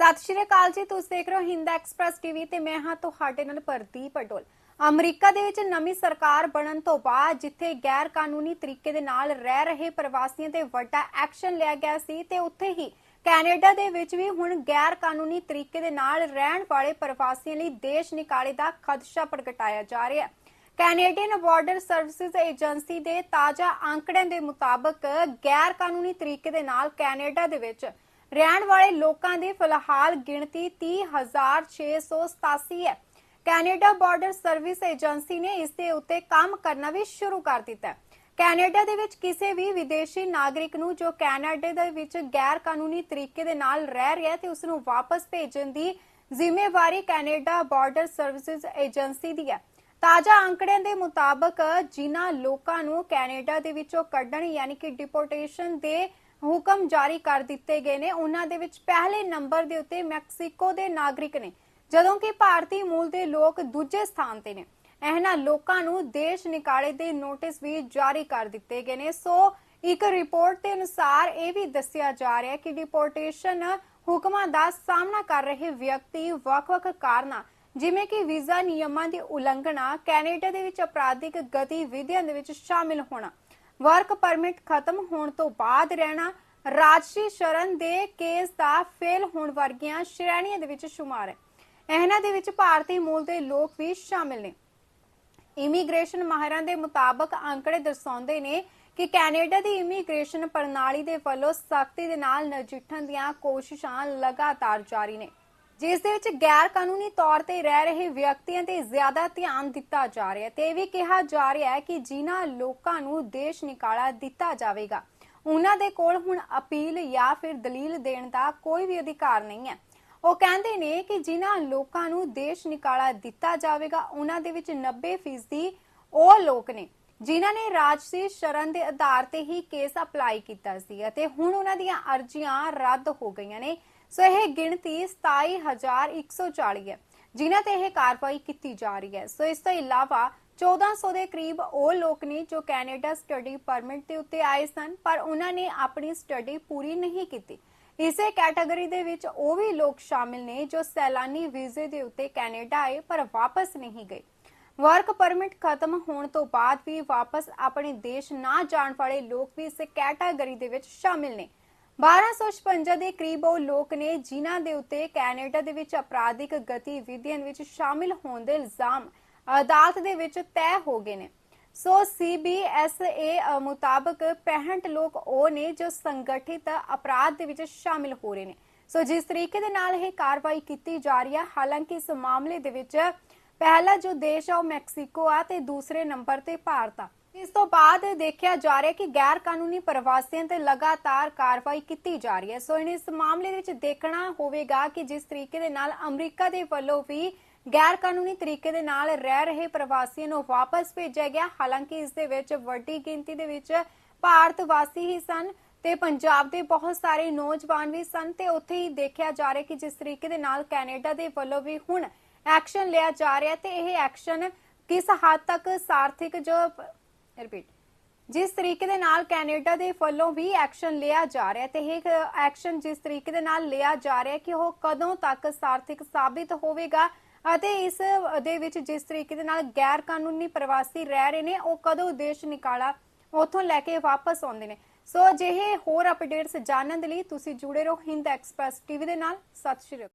ਸਤਿ ਸ਼੍ਰੀ ਅਕਾਲ ਜੀ, ਤੁਸੀਂ ਦੇਖ ਰਹੇ ਹੋ ਹਿੰਦ ਐਕਸਪ੍ਰੈਸ ਟੀਵੀ ਤੇ ਮੈਂ ਹਾਂ ਤੁਹਾਡੇ ਨਾਲ ਪ੍ਰਦੀਪ ਅਡੋਲ ਅਮਰੀਕਾ ਦੇ ਵਿੱਚ ਨਵੀਂ ਸਰਕਾਰ ਬਣਨ ਤੋਂ ਬਾਅਦ ਜਿੱਥੇ ਗੈਰ ਕਾਨੂੰਨੀ ਤਰੀਕੇ ਦੇ ਨਾਲ ਰਹਿ ਰਹੇ ਪ੍ਰਵਾਸੀਆਂ ਤੇ ਵੱਡਾ ਐਕਸ਼ਨ ਲਿਆ ਗਿਆ ਸੀ ਤੇ ਉੱਥੇ ਹੀ ਕੈਨੇਡਾ ਦੇ ਵਿੱਚ ਵੀ ਹੁਣ ਗੈਰ ਕਾਨੂੰਨੀ ਤਰੀਕੇ ਦੇ ਨਾਲ ਰਹਿਣ ਵਾਲੇ ਪ੍ਰਵਾਸੀਆਂ ਲਈ ਦੇਸ਼ ਨਿਕਾਲੇ ਦਾ ਖਦਸ਼ਾ ਪ੍ਰਗਟਾਇਆ ਜਾ ਰਿਹਾ ਹੈ। ਕੈਨੇਡੀਅਨ ਬਾਰਡਰ ਸਰਵਿਸਿਜ਼ ਏਜੰਸੀ ਦੇ ਤਾਜ਼ਾ ਅੰਕੜਿਆਂ ਦੇ ਮੁਤਾਬਕ ਗੈਰ ਕਾਨੂੰਨੀ ਤਰੀਕੇ ਦੇ ਨਾਲ ਕੈਨੇਡਾ ਦੇ ਵਿੱਚ ਰਹਿਣ ਵਾਲੇ ਲੋਕਾਂ ਦੀ ਫਿਲਹਾਲ ਗਿਣਤੀ 30687 ਹੈ। ਕੈਨੇਡਾ ਬਾਰਡਰ ਸਰਵਿਸ ਏਜੰਸੀ ਨੇ ਇਸ ਦੇ ਉੱਤੇ ਕੰਮ ਕਰਨਾ ਵੀ ਸ਼ੁਰੂ ਕਰ ਦਿੱਤਾ ਕੈਨੇਡਾ ਦੇ ਵਿੱਚ ਕਿਸੇ ਵੀ ਵਿਦੇਸ਼ੀ ਨਾਗਰਿਕ ਨੂੰ ਜੋ ਕੈਨੇਡਾ ਦੇ ਵਿੱਚ ਗੈਰ ਕਾਨੂੰਨੀ ਤਰੀਕੇ ਦੇ ਨਾਲ ਰਹਿ ਰਿਹਾ ਤੇ ਉਸ ਨੂੰ ਵਾਪਸ ਭੇਜਣ ਦੀ ਜ਼ਿੰਮੇਵਾਰੀ ਕੈਨੇਡਾ ਬਾਰਡਰ ਸਰਵਿਸਿਜ਼ ਏਜੰਸੀ ਦੀ ਹੈ। ਤਾਜ਼ਾ ਅੰਕੜਿਆਂ ਦੇ ਮੁਤਾਬਕ ਜਿਨ੍ਹਾਂ ਲੋਕਾਂ ਨੂੰ ਕੈਨੇਡਾ ਦੇ ਵਿੱਚੋਂ ਕੱਢਣ ਯਾਨੀ ਕਿ ਡਿਪੋਰਟੇਸ਼ਨ ਦੇ ਹੁਕਮ ਜਾਰੀ ਕਰ ਦਿੱਤੇ ਗਏ ਨੇ। ਉਹਨਾਂ ਦੇ ਵਿੱਚ ਪਹਿਲੇ ਨੰਬਰ ਦੇ ਉੱਤੇ ਮੈਕਸੀਕੋ ਦੇ ਨਾਗਰਿਕ ਨੇ, ਜਦੋਂ ਕਿ ਭਾਰਤੀ ਮੂਲ ਦੇ ਲੋਕ ਦੂਜੇ ਸਥਾਨ ਤੇ ਨੇ। ਇਹਨਾਂ ਲੋਕਾਂ ਨੂੰ ਦੇਸ਼ ਨਿਕਾਲੇ ਦੇ ਨੋਟਿਸ ਵੀ ਜਾਰੀ ਕਰ ਦਿੱਤੇ ਗਏ ਨੇ। ਸੋ ਇੱਕ ਰਿਪੋਰਟ ਦੇ ਅਨੁਸਾਰ ਇਹ ਵੀ ਦੱਸਿਆ ਜਾ ਰਿਹਾ ਹੈ ਕਿ ਡਿਪੋਰਟੇਸ਼ਨ ਹੁਕਮਾਂ ਦਾ ਸਾਹਮਣਾ ਕਰ ਰਹੇ ਵਿਅਕਤੀ ਵੱਖ-ਵੱਖ ਕਾਰਨਾਂ, ਜਿਵੇਂ ਕਿ ਵੀਜ਼ਾ ਨਿਯਮਾਂ ਦੀ ਉਲੰਘਣਾ, ਕੈਨੇਡਾ ਦੇ ਵਿੱਚ ਅਪਰਾਧਿਕ ਗਤੀਵਿਧੀਆਂ ਦੇ ਵਿੱਚ ਸ਼ਾਮਿਲ ਹੋਣਾ ਵਰਕ ਪਰਮਿਟ ਖਤਮ ਹੋਣ ਤੋਂ ਬਾਅਦ ਰਹਿਣਾ ਰਾਜਸੀ ਸ਼ਰਨ ਦੇ ਕੇਸ ਦਾ ਫੇਲ ਹੋਣ ਵਰਗੀਆਂ ਸ਼੍ਰੇਣੀਆਂ ਦੇ ਵਿੱਚ ਸ਼ੁਮਾਰ ਹੈ। ਇਹਨਾਂ ਦੇ ਵਿੱਚ ਭਾਰਤੀ ਮੂਲ ਦੇ ਲੋਕ ਵੀ ਸ਼ਾਮਿਲ ਨੇ। ਇਮੀਗ੍ਰੇਸ਼ਨ ਮਾਹਿਰਾਂ ਦੇ ਮੁਤਾਬਕ ਅੰਕੜੇ ਦਰਸਾਉਂਦੇ ਨੇ ਕਿ ਕੈਨੇਡਾ ਦੀ ਇਮੀਗ੍ਰੇਸ਼ਨ ਪ੍ਰਣਾਲੀ ਦੇ ਵੱਲੋਂ ਸਖਤੀ ਦੇ ਨਾਲ ਨਜਿੱਠਣ ਦੀਆਂ ਕੋਸ਼ਿਸ਼ਾਂ ਲਗਾਤਾਰ ਜਾਰੀ ਨੇ। ਜਿਸ ਦੇ ਵਿੱਚ ਗੈਰ ਕਾਨੂੰਨੀ ਤੌਰ ਤੇ ਰਹਿ ਰਹੇ ਵਿਅਕਤੀਆਂ ਤੇ ਜ਼ਿਆਦਾ ਧਿਆਨ ਦਿੱਤਾ ਜਾ ਰਿਹਾ ਹੈ ਤੇ ਇਹ ਵੀ ਕਿਹਾ ਜਾ ਰਿਹਾ ਹੈ ਕਿ ਜਿਨ੍ਹਾਂ ਲੋਕਾਂ ਨੂੰ ਦੇਸ਼ ਨਿਕਾਲਾ ਦਿੱਤਾ ਜਾਵੇਗਾ, ਉਹਨਾਂ ਦੇ ਕੋਲ ਹੁਣ ਅਪੀਲ ਜਾਂ ਫਿਰ ਦਲੀਲ ਦੇਣ ਦਾ ਕੋਈ ਵੀ ਅਧਿਕਾਰ ਨਹੀਂ ਹੈ। ਉਹ ਕਹਿੰਦੇ ਨੇ ਕਿ ਜਿਨ੍ਹਾਂ ਲੋਕਾਂ ਨੂੰ ਦੇਸ਼ ਨਿਕਾਲਾ ਦਿੱਤਾ ਜਾਵੇਗਾ, ਉਹਨਾਂ ਦੇ ਵਿੱਚ 90% ਉਹ ਲੋਕ ਨੇ, ਜਿਨ੍ਹਾਂ ਨੇ ਰਾਜਸੀ ਸ਼ਰਨ ਦੇ ਆਧਾਰ ਤੇ ਹੀ ਕੇਸ ਅਪਲਾਈ ਕੀਤਾ ਸੀ ਅਤੇ ਹੁਣ ਉਹਨਾਂ ਦੀਆਂ ਅਰਜ਼ੀਆਂ ਰੱਦ ਹੋ ਗਈਆਂ ਨੇ। ਸੋ ਇਹ ਗਿਣਤੀ 27140 ਹੈ, ਜਿਨ੍ਹਾਂ ਤੇ ਇਹ ਕਾਰਵਾਈ ਕੀਤੀ ਜਾ ਰਹੀ ਹੈ। ਸੋ ਇਸ ਤੋਂ ਇਲਾਵਾ 1400 ਦੇ ਕਰੀਬ ਉਹ ਲੋਕ ਨੇ ਜੋ ਕੈਨੇਡਾ ਸਟੱਡੀ ਪਰਮਿਟ ਦੇ ਉੱਤੇ ਆਏ ਸਨ, ਪਰ ਉਹਨਾਂ ਨੇ ਆਪਣੀ ਸਟੱਡੀ ਪੂਰੀ ਨਹੀਂ ਕੀਤੀ। ਇਸੇ ਕੈਟਾਗਰੀ ਦੇ ਵਿੱਚ ਉਹ ਵੀ ਲੋਕ ਸ਼ਾਮਿਲ ਨੇ ਜੋ ਸੈਲਾਨੀ ਵੀਜ਼ੇ ਦੇ ਉੱਤੇ ਕੈਨੇਡਾ ਆਏ, ਪਰ ਵਾਪਸ ਨਹੀਂ ਗਏ। ਵਰਕ ਪਰਮਿਟ ਖਤਮ ਹੋਣ ਤੋਂ ਬਾਅਦ ਵੀ ਵਾਪਸ ਆਪਣੇ ਦੇਸ਼ ਨਾ ਜਾਣ ਵਾਲੇ ਲੋਕ ਵੀ ਇਸ ਕੈਟਾਗਰੀ ਦੇ ਵਿੱਚ ਸ਼ਾਮਿਲ ਨੇ। 1256 ਦੇ ਕਰੀਬ ਉਹ ਲੋਕ ਨੇ ਜਿਨ੍ਹਾਂ ਦੇ ਉੱਤੇ ਕੈਨੇਡਾ ਦੇ ਵਿੱਚ ਅਪਰਾਧਿਕ ਗਤੀਵਿਧੀਆਂ ਵਿੱਚ ਸ਼ਾਮਿਲ ਹੋਣ ਦੇ ਇਲਜ਼ਾਮ ਅਦਾਲਤ ਦੇ ਵਿੱਚ ਤੈਅ ਹੋ ਗਏ ਨੇ। ਸੋ CBSA ਮੁਤਾਬਕ 65 ਲੋਕ ਉਹ ਨੇ ਜੋ ਸੰਗਠਿਤ ਅਪਰਾਧ ਦੇ ਵਿੱਚ ਸ਼ਾਮਿਲ ਹੋ ਰਹੇ ਨੇ। ਸੋ ਜਿਸ ਤਰੀਕੇ ਦੇ ਨਾਲ ਇਹ ਕਾਰਵਾਈ ਕੀਤੀ ਜਾ ਰਹੀ ਹੈ, ਹਾਲਾਂਕਿ ਇਸ ਮਾਮਲੇ ਦੇ ਵਿੱਚ ਪਹਿਲਾ ਜੋ ਦੇਸ਼ ਆ ਉਹ ਮੈਕਸੀਕੋ ਆ ਤੇ ਦੂਸਰੇ ਨੰਬਰ ਤੇ ਭਾਰਤ ਆ। ਇਸ ਤੋਂ ਬਾਅਦ ਦੇਖਿਆ ਜਾ ਰਿਹਾ ਕਿ ਗੈਰ ਕਾਨੂੰਨੀ ਪ੍ਰਵਾਸੀਆਂ ਤੇ ਲਗਾਤਾਰ ਕਾਰਵਾਈ ਕੀਤੀ ਜਾ ਰਹੀ ਹੈ। ਸੋ ਇਹਨੇ ਇਸ ਮਾਮਲੇ ਵਿੱਚ ਦੇਖਣਾ ਹੋਵੇਗਾ ਕਿ ਜਿਸ ਤਰੀਕੇ ਦੇ ਨਾਲ ਅਮਰੀਕਾ ਦੇ ਵੱਲੋਂ ਵੀ ਗੈਰ ਕਾਨੂੰਨੀ ਤਰੀਕੇ ਦੇ ਨਾਲ ਰਹਿ ਰਹੇ ਪ੍ਰਵਾਸੀਆਂ ਨੂੰ ਵਾਪਸ ਭੇਜਿਆ ਗਿਆ। ਹਾਲਾਂਕਿ ਇਸ ਦੇ ਵਿੱਚ ਵੱਡੀ ਗਿਣਤੀ ਦੇ ਵਿੱਚ ਭਾਰਤ ਵਾਸੀ ਹੀ ਸਨ ਤੇ ਪੰਜਾਬ ਦੇ ਬਹੁਤ ਸਾਰੇ ਨੌਜਵਾਨ ਵੀ ਸਨ ਤੇ ਉੱਥੇ ਹੀ ਦੇਖਿਆ ਜਾ ਰਿਹਾ ਕਿ ਜਿਸ ਤਰੀਕੇ ਦੇ ਨਾਲ ਕੈਨੇਡਾ ਦੇ ਵੱਲੋਂ ਵੀ ਹੁਣ ਐਕਸ਼ਨ ਲਿਆ ਜਾ ਰਿਹਾ ਤੇ ਇਹ ਐਕਸ਼ਨ ਕਿਸ ਹੱਦ ਤੱਕ ਸਾਰਥਿਕ ਜੋ ਰਿਪੀਟ ਜਿਸ ਤਰੀਕੇ ਦੇ ਨਾਲ ਕੈਨੇਡਾ ਦੇ ਵੱਲੋਂ ਵੀ ਐਕਸ਼ਨ ਲਿਆ ਜਾ ਰਿਹਾ ਤੇ ਇਹ ਐਕਸ਼ਨ ਜਿਸ ਤਰੀਕੇ ਦੇ ਨਾਲ ਲਿਆ ਜਾ ਰਿਹਾ ਕਿ ਉਹ ਕਦੋਂ ਤੱਕ ਸਾਰਥਿਕ ਸਾਬਿਤ ਹੋਵੇਗਾ ਅਤੇ ਇਸ ਦੇ ਵਿੱਚ ਜਿਸ ਤਰੀਕੇ ਦੇ ਨਾਲ ਗੈਰ ਕਾਨੂੰਨੀ ਪ੍ਰਵਾਸੀ ਰਹਿ ਰਹੇ ਨੇ, ਉਹ ਕਦੋਂ ਦੇਸ਼ ਨਿਕਾਲਾ ਉਥੋਂ ਲੈ ਕੇ ਵਾਪਸ ਆਉਂਦੇ ਨੇ। ਸੋ ਅਜਿਹੇ ਹੋਰ ਅਪਡੇਟਸ ਜਾਣਨ ਦੇ ਲਈ ਤੁਸੀਂ ਜੁੜੇ ਰਹੋ ਹਿੰਦ ਐਕਸਪ੍ਰੈਸ ਟੀਵੀ ਦੇ ਨਾਲ। ਸਤਿ ਸ਼੍ਰੀ ਅਕਾਲ।